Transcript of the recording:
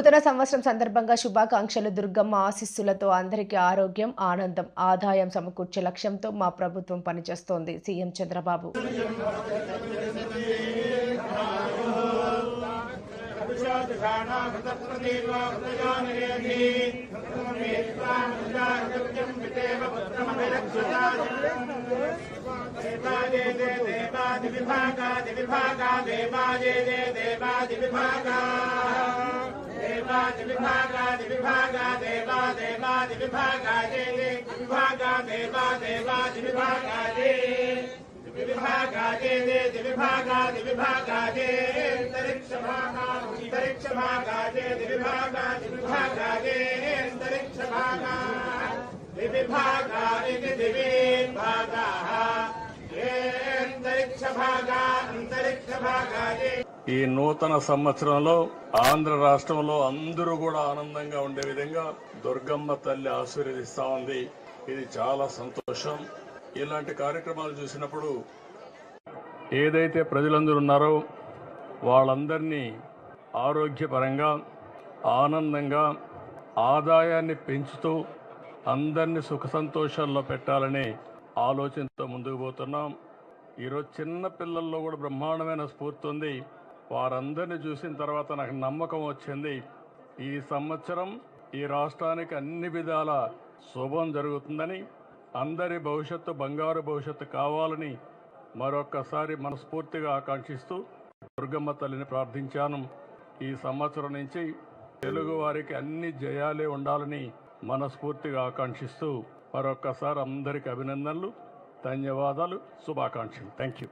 నూతన సంవత్సరం సందర్భంగా శుభాకాంక్షలు దుర్గమ్మ ఆశీస్సులతో అందరికీ ఆరోగ్యం ఆనందం ఆదాయం సమకూర్చే లక్ష్యంతో మా ప్రభుత్వం పనిచేస్తోంది. సీఎం చంద్రబాబు. దేవాదివిభాగా విభాగా దేవాది విభాగా దే విభాగా దేవా దేవాది విభాగా విభాగా దే దే విభాగా ది విభాగా దే అంతరిక్ష భాగా అంతరిక్ష భాగా దే అంతరిక్ష భాగా విభాగా అంతరిక్ష భాగా అంతరిక్ష ఈ నూతన సంవత్సరంలో ఆంధ్ర రాష్ట్రంలో అందరూ కూడా ఆనందంగా ఉండే విధంగా దుర్గమ్మ తల్లి ఆశీర్వదిస్తా ఉంది. ఇది చాలా సంతోషం. ఇలాంటి కార్యక్రమాలు చూసినప్పుడు ఏదైతే ప్రజలందరూ ఉన్నారో వాళ్ళందరినీ ఆరోగ్యపరంగా ఆనందంగా ఆదాయాన్ని పెంచుతూ అందరినీ సుఖ సంతోషాల్లో పెట్టాలనే ఆలోచనతో ముందుకు పోతున్నాం. ఈరోజు చిన్న పిల్లల్లో కూడా బ్రహ్మాండమైన స్ఫూర్తి ఉంది. వారందరిని చూసిన తర్వాత నాకు నమ్మకం వచ్చింది. ఈ సంవత్సరం ఈ రాష్ట్రానికి అన్ని విధాల శుభం జరుగుతుందని అందరి భవిష్యత్తు బంగారు భవిష్యత్తు కావాలని మరొక్కసారి మనస్ఫూర్తిగా ఆకాంక్షిస్తూ దుర్గమ్మ తల్లిని ప్రార్థించాను. ఈ సంవత్సరం నుంచి తెలుగు వారికి అన్ని జయాలే ఉండాలని మనస్ఫూర్తిగా ఆకాంక్షిస్తూ మరొక్కసారి అందరికి అభినందనలు ధన్యవాదాలు శుభాకాంక్షలు. Thank you